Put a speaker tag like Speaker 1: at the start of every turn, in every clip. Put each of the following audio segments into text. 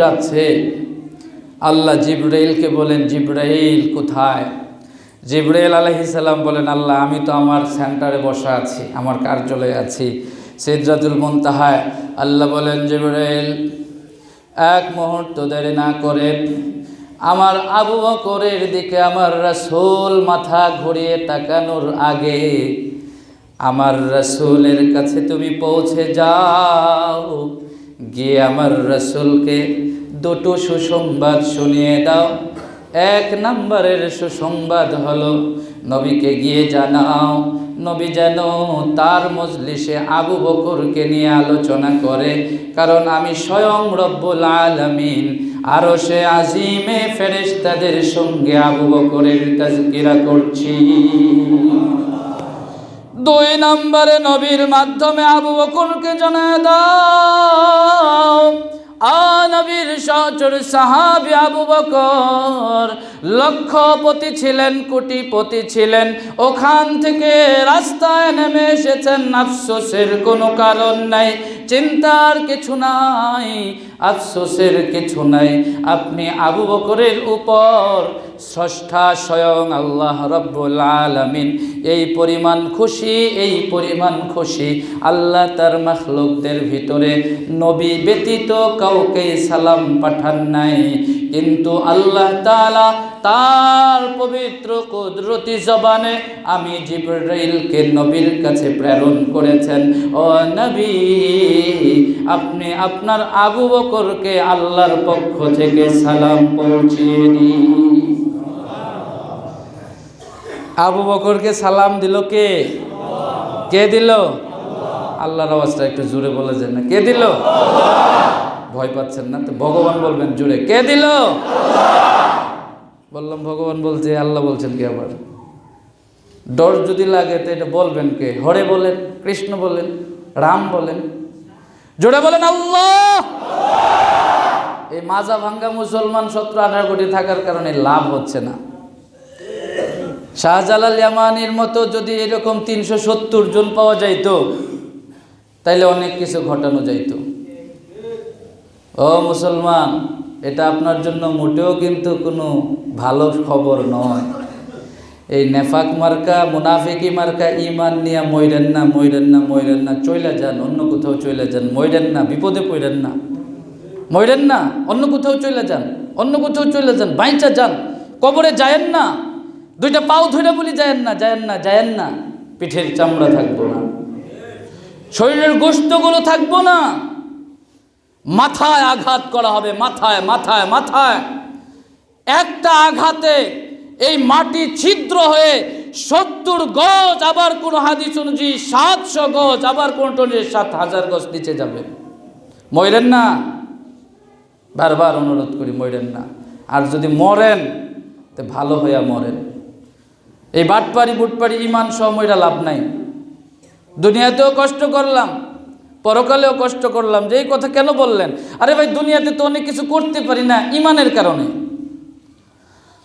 Speaker 1: যাচ্ছে। আল্লাহ জিব্রাইলকে বলেন, জিব্রাইল কোথায়? জিব্রাইল আলহিসাল্লাম বলেন, আল্লাহ, আমি তো আমার সেন্টারে বসা আছি, আমার কার্যালয়ে আছি, সিদ্রাতুল মুনতাহায় আল্লাহ বলেন, জিব্রাইল, এক মুহূর্ত দেরি না করে আমার আবু বকরের দিকে আমার রাসূল মাথা ঘুরিয়ে তাকানোর আগে আমার রাসূলের কাছে তুমি পৌঁছে যাও। গিয়ে আমার রাসূলকে দুটো সুসংবাদ শুনিয়ে দাও। এক নম্বরের সুসংবাদ হলো, নবীকে গিয়ে জানাও, নবী যেন তার মজলিসে আবু বকরকে নিয়ে আলোচনা করে, কারণ আমি স্বয়ং রব্বুল আলামিন, আরও সে আজিমে ফেরেশতাদের সঙ্গে আবু বকরের তাজকিরা করছি। দুই নম্বরে নবীর মাধ্যমে আবু বকুলকে জানায় দাও। আনবীর নবীর সচর সাহাবি আবু বকর, লক্ষপতি ছিলেন, কোটিপতি ছিলেন। ওখান থেকে রাস্তায় নেমে এসেছেন, আফসোসের কোনো কারণ নাই। চিন্তার কিছু নাই, আফসোসের কিছু নাই। আপনি আবু বকরের উপর স্রষ্টা স্বয়ং আল্লাহ রব্বুল আলামিন। এই পরিমাণ খুশি, এই পরিমাণ খুশি। আল্লাহ তার মাখলুকদের ভিতরে নবী ব্যতীত কাউকে সালাম পাঠান নাই। কিন্তু আল্লাহ তাআলা তার পবিত্র কুদরতি জবানে আমি জিব্রাইলকে নবীর কাছে প্রেরণ করেছেন। ও নবী, আপনি আপনার আবু বকরকে আল্লাহর পক্ষ থেকে সালাম পৌঁছিয়ে দিন। আবু বকরকে সালাম দিল কে? কে দিল? আল্লাহর আওয়াজটা একটু জোরে বলে যায় না। কে দিল? ভয় পাচ্ছেন না তো? ভগবান বলবেন জোরে। কে দিল? বললাম, ভগবান বলছে, আল্লাহ বলছেন কি আবার? ডর যদি লাগে, তো এটা বলবেন কে? হরে বলেন, কৃষ্ণ বলেন, রাম বলেন। জোরে বলেন, আল্লাহ! এই মাজা ভাঙ্গা মুসলমান সতেরো আঠারো কোটি থাকার কারণে লাভ হচ্ছে না। শাহজালাল ইয়ামানির মতো যদি এরকম তিনশো সত্তর জন পাওয়া যাইত, তাইলে অনেক কিছু ঘটানো যাইত। ও মুসলমান এটা আপনার জন্য মোটেও কিন্তু কোনো ভালো খবর নয়। এই নেফাক মার্কা, মুনাফিকি মার্কা ইমান নিয়া মইরেন না মইরেন না মইরেন না, চইলা যান, অন্য কোথাও চইলা যান, মইরেন না, বিপদে পড়েন না। মইরেন না, অন্য কোথাও চইলা যান, অন্য কোথাও চইলা যান, বাইচা যান, কবরে যায়েন না, দুইটা পাও ধরে বলি যায়েন না যায়েন না যায়েন না, পিঠের চামড়া থাকব না। শরীরের গোস্তগুলো থাকব না। মাথায় আঘাত করা হবে, মাথায় মাথায় মাথায়। একটা আঘাতে এই মাটি ছিদ্র হয়ে সত্তর গজ আবার কোন হাদিস অনুযায়ী সাতশো গজ, আবার কোন সাত হাজার গজ নিচে যাবে। মরেন না। বারবার অনুরোধ করি, মরেন না। আর যদি মরেন, তো ভালো হইয়া মরেন। এই বাটপারি বুটপাড়ি, ইমান মইরা লাভ নাই। দুনিয়াতেও কষ্ট করলাম। পরকালেও কষ্ট করলাম যে এই কথা কেন বললেন? আরে ভাই, দুনিয়াতে তো অনেক কিছু করতে পারি না ইমানের কারণে।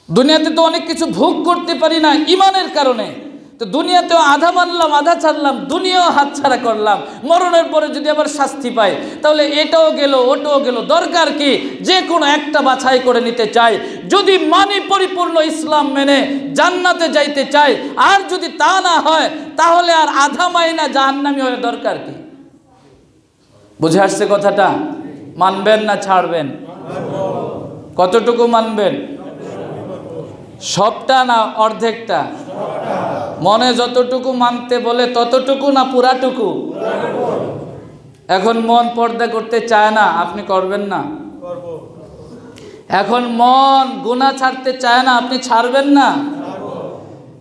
Speaker 1: দুনিয়াতে তো অনেক কিছু ভোগ করতে পারি না ইমানের কারণে। তো দুনিয়াতেও আধা মানলাম, আধা ছাড়লাম, দুনিয়াও হাতছাড়া করলাম। মরণের পরে যদি আবার শাস্তি পাই, তাহলে এটাও গেল, ওটাও গেল। দরকার কি? যে কোনো একটা বাছাই করে নিতে চাই। যদি মানি পরিপূর্ণ ইসলাম মেনে জান্নাতে যাইতে চাই, আর যদি তা না হয়, তাহলে আর আধা মাইনা জাহান্নামি হয়ে দরকার কি? বুঝে আসছে কথাটা? মানবেন না ছাড়বেন? কতটুকু মানবেন? সবটা না অর্ধেকটা? মনে যতটুকু মানতে বলে ততটুকু না পুরাটুকু? এখন মন পর্দা করতে চায় না, আপনি করবেন না? এখন মন গুণা ছাড়তে চায় না, আপনি ছাড়বেন না?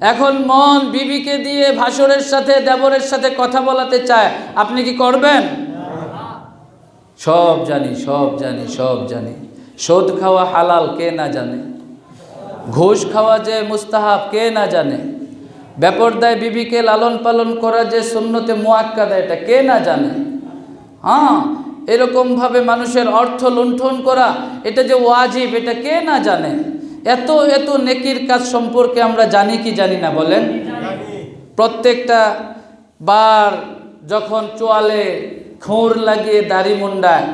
Speaker 1: এখন মন বিবিকে দিয়ে ভাসরের সাথে দেবরের সাথে কথা বলাতে চায়, আপনি কি করবেন? সব জানি সব জানি সব জানি। সোদ খাওয়া হালাল কে না জানে? ঘুষ খাওয়া যে মুস্তাহাব কে না জানে? ব্যাপরদায় বিবিকে লালন পালন করা যে সুন্নতে মোয়াক্কাদা এটা কে না জানে? হ্যাঁ এরকমভাবে মানুষের অর্থ লুণ্ঠন করা এটা যে ওয়াজিব এটা কে না জানে? এত এত নেকির কাজ সম্পর্কে আমরা জানি কি জানি না বলেন? প্রত্যেকটা বার যখন চোয়ালে খোঁড় লাগিয়ে দাড়ি মুন্ডায়।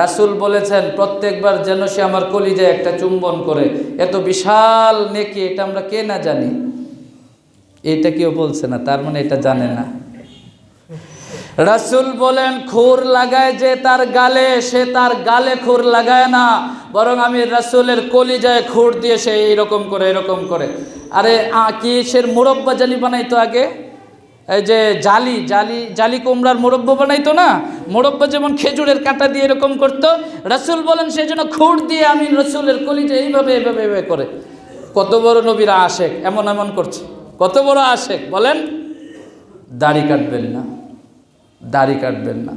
Speaker 1: রাসূল বলেছেন, প্রত্যেকবার যেন সে আমার কলিজায় একটা চুম্বন করে। এত বিশাল নেকি, এটা আমরা কে না জানি। এটা কেউ বলছে না, তার মানে এটা জানে না। রাসূল বলেন, খুর লাগায় যে তার গালে, সে তার গালে খুর লাগায় না। বরং আমি রাসূলের কলিজায় খুর দিয়ে সে এইরকম করে, এরকম করে। আরে কি, সে মুরব্বা জালি বানাইতো আগে? এই যে জালি জালি জালি কুমড়ার মুরব্বা বানাইতো না? মুরব্বা যেমন খেজুরের কাঁটা দিয়ে এরকম করতো, রাসূল বলেন সেই জন্য খুর দিয়ে আমি রসুলের কলিজা এইভাবে এইভাবে এইভাবে করে। কত বড় নবীরা আশেক, এমন এমন করছে। কত বড় আশেক, বলেন? দাড়ি কাটবেন না, দাড়ি কাটবেন না।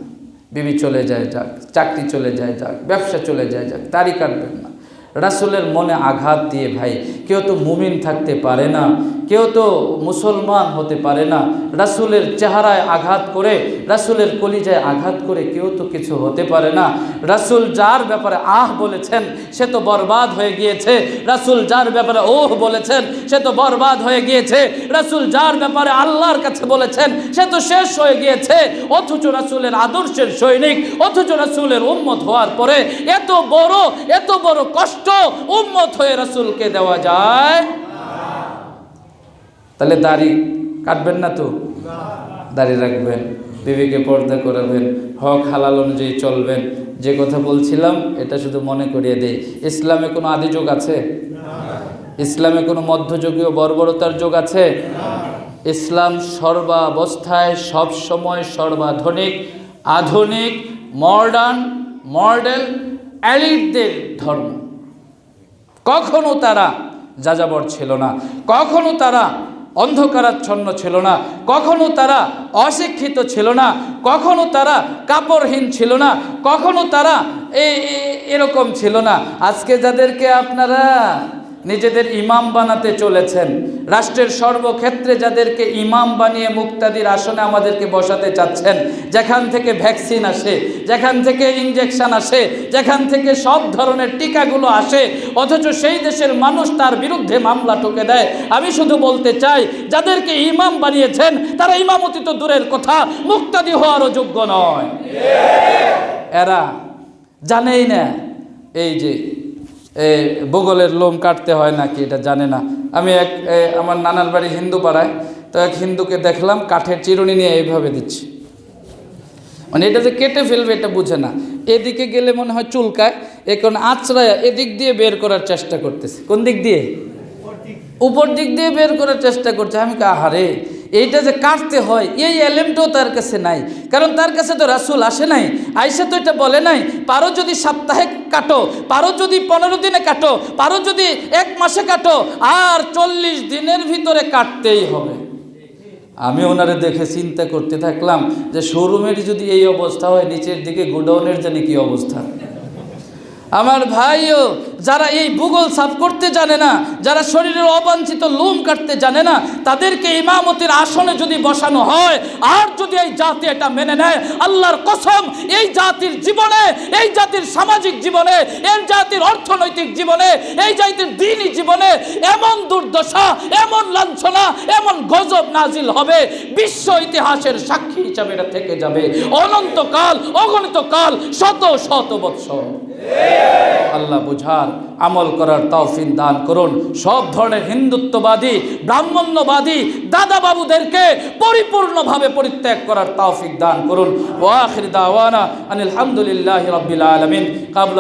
Speaker 1: বিবি চলে যায় যাক, চাকরি চলে যায় যাক, ব্যবসা চলে যায় যাক, দাড়ি কাটবেন না। রাসুলের মনে আঘাত দিয়ে, ভাই, কেউ তো মুমিন থাকতে পারে না, কেউ তো মুসলমান হতে পারে না। রাসুলের চেহারায় আঘাত করে রাসুলের কলিজায় আঘাত করে কেউ তো কিছু হতে পারে না। রাসুল যার ব্যাপারে আহ বলেছেন, সে তো বরবাদ হয়ে গিয়েছে। রাসুল যার ব্যাপারে ওহ বলেছেন, সে তো বরবাদ হয়ে গিয়েছে। রাসুল যার ব্যাপারে আল্লাহর কাছে বলেছেন, সে তো শেষ হয়ে গিয়েছে। অথচ রাসুলের আদর্শের সৈনিক, অথচ রাসুলের উম্মত হওয়ার পরে এত বড় এত বড় কষ্ট উম্মত হয়ে রাসুলকে দেওয়া যায়? তাহলে দাড়ি কাটবেন না তো? দাড়ি রাখবেন। বিবিকে পর্দা করাবেন, হক হালাল অনুযায়ী চলবেন। যে কথা বলছিলাম, এটা শুধু মনে করিয়ে দেই। ইসলামে কোনো আদিযোগ আছে? ইসলামে কোনো মধ্যযুগীয় বর্বরতার যোগ আছে? ইসলাম সর্বাবস্থায় সব সময় সর্বাধুনিক, আধুনিক মডার্ন মডেল অ্যালিটদের ধর্ম। কখনো তারা যাযাবর ছিল না। কখনো তারা অন্ধকারাচ্ছন্ন ছিল না। কখনো তারা অশিক্ষিত ছিল না। কখনো তারা কাপড়হীন ছিল না। কখনো তারা এরকম ছিল না। আজকে যাদেরকে আপনারা নিজেদের ইমাম বানাতে চলেছেন। রাষ্ট্রের সর্বক্ষেত্রে যাদেরকে ইমাম বানিয়ে মুক্তাদির আসনে আমাদেরকে বসাতে চাচ্ছেন, যেখান থেকে ভ্যাকসিন আসে, যেখান থেকে ইঞ্জেকশন আসে, যেখান থেকে সব ধরনের টিকাগুলো আসে, অথচ সেই দেশের মানুষ তার বিরুদ্ধে মামলা ঠুকে দেয়। আমি শুধু বলতে চাই, যাদেরকে ইমাম বানিয়েছেন, তারা ইমামতি তো দূরের কথা, মুক্তাদি হওয়ারও যোগ্য নয়। এরা জানেই না, এই যে বগলের লোম কাটতে হয় নাকি এটা জানে না। আমি এক আমার নানার বাড়ি হিন্দু পাড়ায় তো এক হিন্দুকে দেখলাম কাঠের চিরুনি নিয়ে এইভাবে দিচ্ছে। মানে এটা যে কেটে ফেলবে এটা বুঝে না। এদিকে গেলে মনে হয় চুলকায় এখন আঁচড়ায় এদিক দিয়ে বের করার চেষ্টা করতেছে। কোন দিক দিয়ে? উপর দিক দিয়ে বের করার চেষ্টা করছে। আমি কা হারে এইটা যে কাটতে হয়, এই এলেমটাও তার কাছে নাই। কারণ তার কাছে তো রাসুল আসে নাই। আইসা তো এটা বলে নাই, পারো যদি সপ্তাহে কাটো, পারো যদি পনেরো দিনে কাটো, পারো যদি এক মাসে কাটো, আর চল্লিশ দিনের ভিতরে কাটতেই হবে। আমি ওনারে দেখে চিন্তা করতে থাকলাম যে শোরুমের যদি এই অবস্থা হয়, নিচের দিকে গোডাউনের জানি কি অবস্থা। আমার ভাইও যারা এই ভূগোল সাফ করতে জানে না, যারা শরীরের অবাঞ্ছিত লোম কাটতে জানে না, তাদেরকে ইমামতির আসনে যদি বসানো হয়, আর যদি এই জাতি এটা মেনে নেয়, আল্লাহর কসম, এই জাতির জীবনে, এই জাতির সামাজিক জীবনে, এই জাতির অর্থনৈতিক জীবনে, এই জাতির দিনই জীবনে এমন দুর্দশা, এমন লাঞ্ছনা, এমন গজব নাজিল হবে, বিশ্ব ইতিহাসের সাক্ষী হিসাবে এটা থেকে যাবে। অনন্তকাল অগণিত কাল শত শত বৎসর। আল্লাহ বুঝার আমল করার তৌফিক দান করুন। সব ধরনের হিন্দুত্ববাদী, ব্রাহ্মণ্যবাদী দাদা বাবুদেরকে পরিপূর্ণভাবে পরিত্যাগ করার তৌফিক দান করুন। ওয়াখির দাওয়ানা আনিল হামদুলিল্লাহি আলামিন। কাবলা